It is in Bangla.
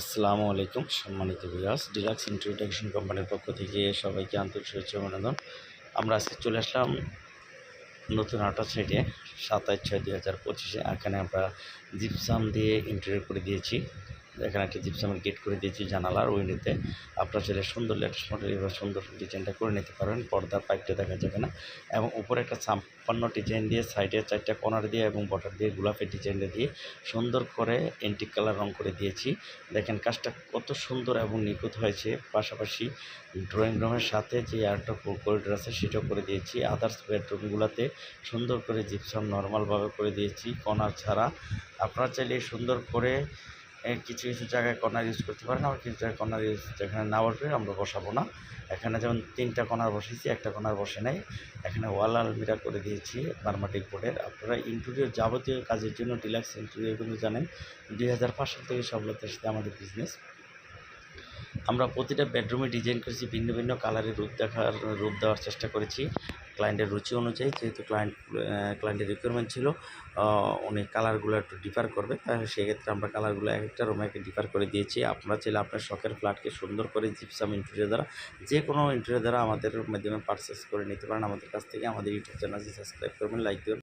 আসসালামু আলাইকুম সম্মানিত বিরাজ ডিলাক্স ইন্ট্রোডাকশন কোম্পানির পক্ষ থেকে সবাইকে আন্তরিক শুভেচ্ছা অভিনন্দন। আমরা আজকে চলে আসলাম নতুন আটা সাইডে সাতাশ ছয় দু হাজার পঁচিশে। এখানে আমরা জিপসাম দিয়ে ইন্টারভিউ করে দিয়েছি। এখানে একটা জিপসামের গেট করে দিয়েছি জানালার উইন্ডোতে আপনার চাইলে সুন্দর লেটেস্ট মডেল এবার সুন্দর ডিজাইনটা করে নিতে পারবেন পর্দার পাইপটা দেখা যাবে না। এবং উপরে একটা ছাপ্পান্ন ডিজাইন দিয়ে সাইডে চারটা কর্নার দিয়ে এবং বর্ডার দিয়ে গোলাপের ডিজাইনটা দিয়ে সুন্দর করে এন্টিক কালার রং করে দিয়েছি। দেখেন কাজটা কত সুন্দর এবং নিখুঁত হয়েছে। পাশাপাশি ড্রয়িং রুমের সাথে যে আরেকটা করিডোর আছে, সেটাও করে দিয়েছি। আদার্স বেডরুমগুলোতে সুন্দর করে জিপসাম নর্মালভাবে করে দিয়েছি। কর্নার ছাড়া আপনারা চাইলে সুন্দর করে কিছু কিছু জায়গায় কর্নার ইউজ করতে পারেন, আবার কিছু জায়গায় কর্নার ইউজ যেখানে না বসবে আমরা বসাবো না। এখানে যেমন তিনটা কর্নার বসেছি, একটা কর্নার বসে নাই। এখানে ওয়াল আলমিরা করে দিয়েছি বার্মাটিক বোর্ডের। আপনারা ইন্টেরিয়র যাবতীয় কাজের জন্য ডিলাক্স ইন্টেরিয়র কিন্তু জানেন। দুই হাজার পাঁচ সাল থেকে সফলতার সাথে আমাদের বিজনেস আমরা প্রতিটা বেডরুমে ডিজাইন করেছি, ভিন্ন ভিন্ন কালারের রূপ দেখার, রূপ দেওয়ার চেষ্টা করেছি। ক্লায়েন্টের রুচি অনুযায়ী যেহেতু ক্লায়েন্ট ক্লায়েন্টের রিকোয়ারমেন্ট ছিল অনেক উনি কালারগুলো একটু ডিফার করবে। তাই সেক্ষেত্রে আমরা কালারগুলো এক একটা রুমে ডিফার করে দিয়েছি। আপনারা চাইলে আপনার শখের ফ্ল্যাটকে সুন্দর করে জিপসাম ইন্টেরিয়র দ্বারা যে কোনো ইন্টেরিয়র দ্বারা আমাদের মাধ্যমে পারচেস করে নিতে পারেন। আমাদের কাছ থেকে আমাদের ইউটিউব চ্যানেলটি সাবস্ক্রাইব করবেন লাইক দেবেন।